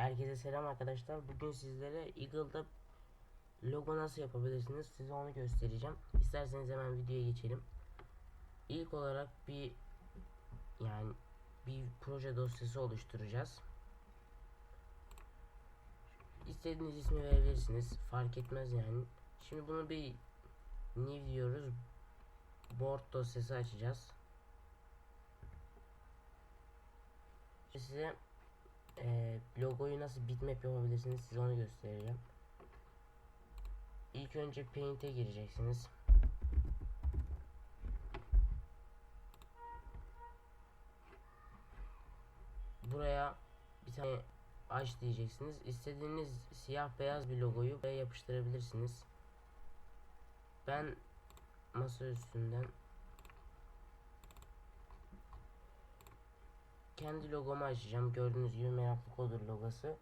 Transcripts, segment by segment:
Herkese selam arkadaşlar. Bugün sizlere Eagle'da logo nasıl yapabilirsiniz size onu göstereceğim. İsterseniz hemen videoya geçelim. İlk olarak bir yani bir proje dosyası oluşturacağız. İstediğiniz ismi verebilirsiniz. Fark etmez yani. Şimdi bunu bir new diyoruz. Board dosyası açacağız. Size e, logoyu nasıl bitmap yapabilirsiniz size onu göstereceğim. İlk önce Paint'e gireceksiniz. Buraya bir tane aç diyeceksiniz. İstediğiniz siyah beyaz bir logoyu buraya yapıştırabilirsiniz. Ben masa üstünden kendi logomu açacağım. Gördüğünüz gibi meraklı kodur logosu.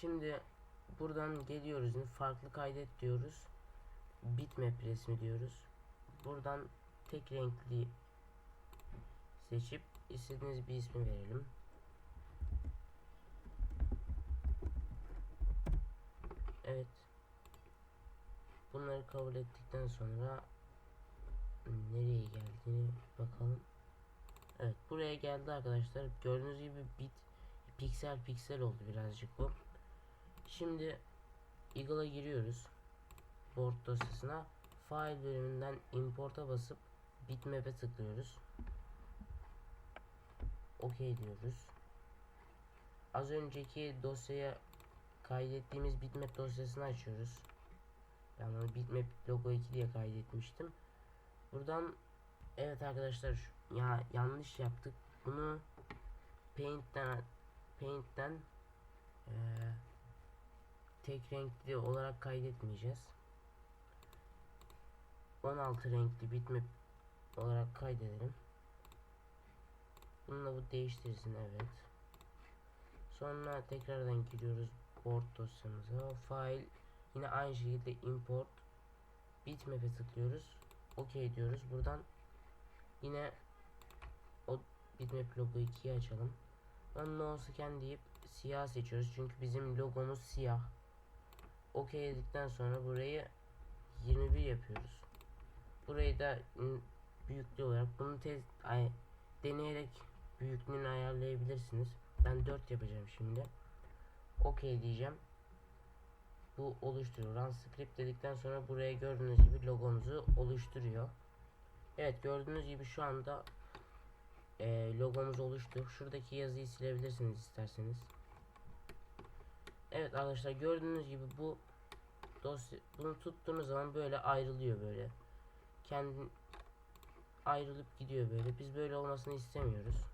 Şimdi buradan geliyoruz. Farklı kaydet diyoruz. Bitmap resmi diyoruz. Buradan tek renkli seçip istediğiniz bir ismi verelim. Evet. Bunları kabul ettikten sonra nereye geldiğini bakalım. Evet buraya geldi arkadaşlar. Gördüğünüz gibi bit piksel piksel oldu birazcık bu. Şimdi Eagle'a giriyoruz. Board dosyasına. File bölümünden import'a basıp bitmap'e tıklıyoruz. OK diyoruz. Az önceki dosyaya kaydettiğimiz bitmap dosyasını açıyoruz. Ben onu bitmap logo 2 diye kaydetmiştim. Buradan evet arkadaşlar şu, ya yanlış yaptık. Bunu Paint'ten Paint'ten ee, tek renkli olarak kaydetmeyeceğiz. 16 renkli bitmap olarak kaydedelim. Bununla bu değiştirsin evet. Sonra tekrardan giriyoruz board dosyamıza. File yine aynı şekilde import bitmap'e tıklıyoruz. OK diyoruz. Buradan yine bitmap logo 2'yi açalım. Scan deyip siyah seçiyoruz. Çünkü bizim logomuz siyah. OK dedikten sonra burayı 21 yapıyoruz. Burayı da büyüklüğü olarak bunu test ay, deneyerek büyüklüğünü ayarlayabilirsiniz. Ben 4 yapacağım şimdi. OK diyeceğim. Bu oluşturuyor. Run script dedikten sonra buraya gördüğünüz gibi logomuzu oluşturuyor. Evet gördüğünüz gibi şu anda e, logomuz oluştu. Şuradaki yazıyı silebilirsiniz isterseniz. Evet arkadaşlar gördüğünüz gibi bu dosya bunu tuttuğunuz zaman böyle ayrılıyor böyle. Kendi ayrılıp gidiyor böyle. Biz böyle olmasını istemiyoruz.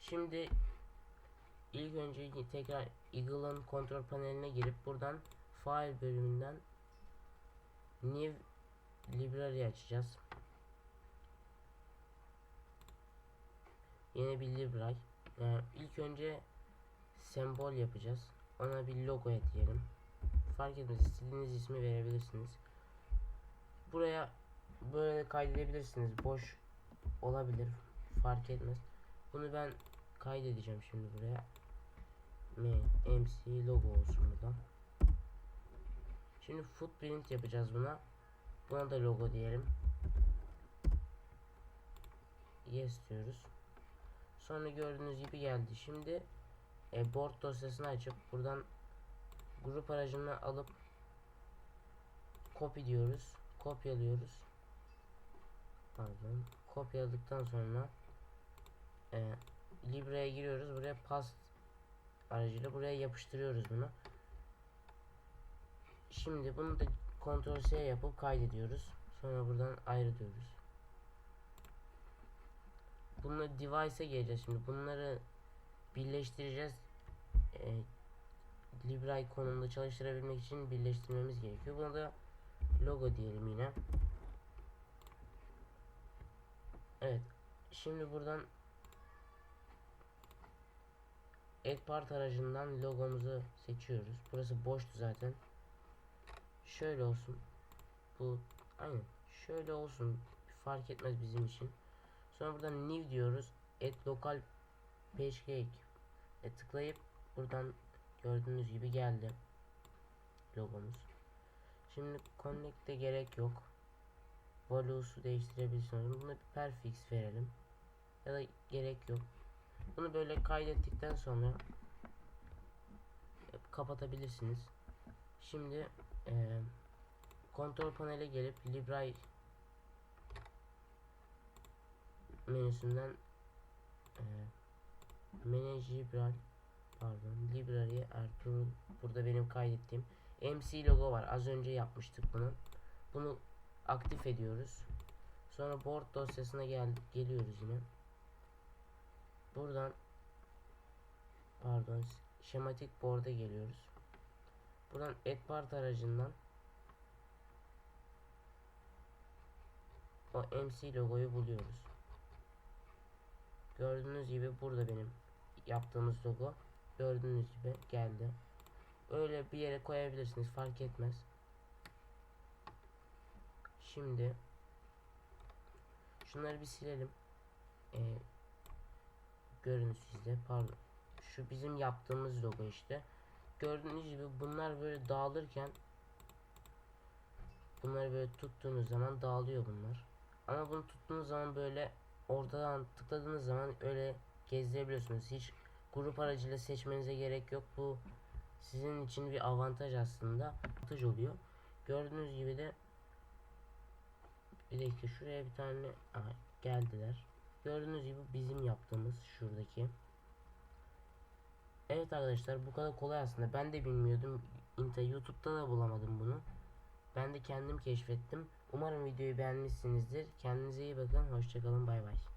Şimdi ilk önce tekrar Eagle'ın kontrol paneline girip buradan file bölümünden new library açacağız. Yeni bir library. Yani ilk önce sembol yapacağız. Ona bir logo ekleyelim. Fark etmez istediğiniz ismi verebilirsiniz. Buraya böyle kaydedebilirsiniz. Boş olabilir. Fark etmez. Bunu ben kaydedeceğim şimdi buraya. MC logo olsun burada. Şimdi footprint yapacağız buna. Buna da logo diyelim. Yes diyoruz. Sonra gördüğünüz gibi geldi. Şimdi e, board dosyasını açıp buradan grup aracını alıp copy diyoruz. Kopyalıyoruz. Pardon. Kopyaladıktan sonra e, Libre'ye giriyoruz. Buraya past aracıyla buraya yapıştırıyoruz bunu. Şimdi bunu da Ctrl C yapıp kaydediyoruz. Sonra buradan ayrı diyoruz. Bunları device'e geleceğiz şimdi. Bunları birleştireceğiz. E, Libre konumunda çalıştırabilmek için birleştirmemiz gerekiyor. Buna da logo diyelim yine. Evet. Şimdi buradan Add part aracından logomuzu seçiyoruz. Burası boştu zaten. Şöyle olsun. Bu aynı. Şöyle olsun. Fark etmez bizim için. Sonra buradan new diyoruz. Add local page e, tıklayıp buradan gördüğünüz gibi geldi logomuz. Şimdi connect'e gerek yok. Value'su değiştirebilirsiniz. Buna bir perfix verelim. Ya da gerek yok. Bunu böyle kaydettikten sonra e, kapatabilirsiniz. Şimdi e, kontrol panele gelip Library menüsünden e, Manage Libral pardon Library Ertuğrul burada benim kaydettiğim MC logo var. Az önce yapmıştık bunu. Bunu aktif ediyoruz. Sonra board dosyasına gel geliyoruz yine. Buradan pardon şematik board'a geliyoruz. Buradan add part aracından o MC logoyu buluyoruz. Gördüğünüz gibi burada benim yaptığımız logo gördüğünüz gibi geldi. Öyle bir yere koyabilirsiniz fark etmez. Şimdi şunları bir silelim. Ee, görün sizde pardon. Şu bizim yaptığımız logo işte. Gördüğünüz gibi bunlar böyle dağılırken bunları böyle tuttuğunuz zaman dağılıyor bunlar. Ama bunu tuttuğunuz zaman böyle ortadan tıkladığınız zaman öyle gezdirebiliyorsunuz. Hiç grup aracıyla seçmenize gerek yok. Bu sizin için bir avantaj aslında. Avantaj oluyor. Gördüğünüz gibi de bir dakika şuraya bir tane aha, geldiler. Gördüğünüz gibi bizim yaptığımız şuradaki. Evet arkadaşlar bu kadar kolay aslında. Ben de bilmiyordum. İnta YouTube'da da bulamadım bunu. Ben de kendim keşfettim. Umarım videoyu beğenmişsinizdir. Kendinize iyi bakın. Hoşçakalın. Bay bay.